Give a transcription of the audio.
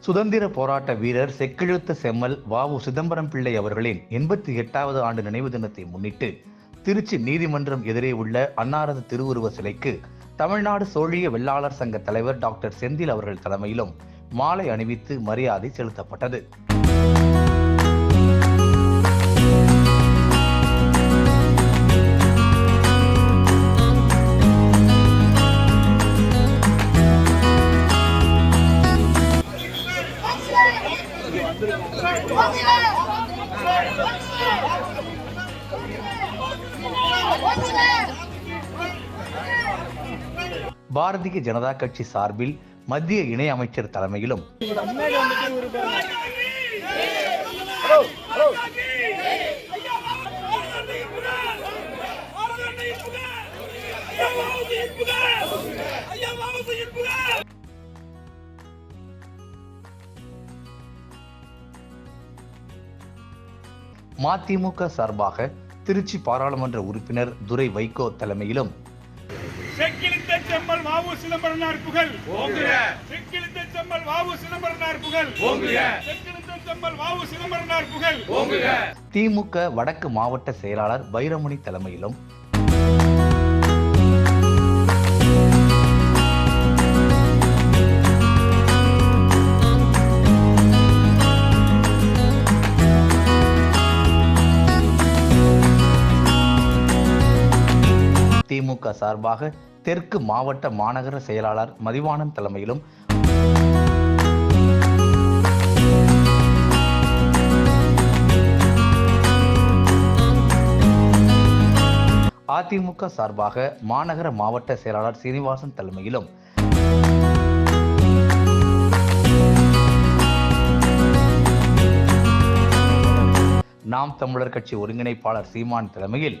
சுதந்திர போராட்ட வீரர் செக்கெழுத்த செம்மல் வாவு சிதம்பரம் பிள்ளை அவர்களின் எண்பத்தி எட்டாவது ஆண்டு நினைவு தினத்தை முன்னிட்டு திருச்சி நீதிமன்றம் எதிரே உள்ள அன்னாரது திருவுருவ சிலைக்கு தமிழ்நாடு சோழிய வெள்ளாளர் சங்க தலைவர் டாக்டர் செந்தில் அவர்கள் தலைமையிலும் மாலை அணிவித்து மரியாதை செலுத்தப்பட்டது. பாரதிய ஜனதா கட்சி சார்பில் மத்திய இணை அமைச்சர் தலைமையிலும் மதிமுக சார்பாக திருச்சி பாராளுமன்ற உறுப்பினர் துரை வைகோ தலைமையிலும். செக்கிழித்த செம்மல் வாவு சிதம்பரனார் புகழ். செக்கிழித்த செம்மல் வாவு சிதம்பரனார் புகழ். செக்கிழித்த செம்மல் வாவு சிதம்பரனார் புகழ். திமுக வடக்கு மாவட்ட செயலாளர் பைரமணி தலைமையிலும். திமுக சார்பாக தெற்கு மாவட்ட மாநகர செயலாளர் மதிவாணன் தலைமையிலும் அதிமுக சார்பாக மாநகர மாவட்ட செயலாளர் சீனிவாசன் தலைமையிலும் நாம் தமிழர் கட்சி ஒருங்கிணைப்பாளர் சீமான் தலைமையில்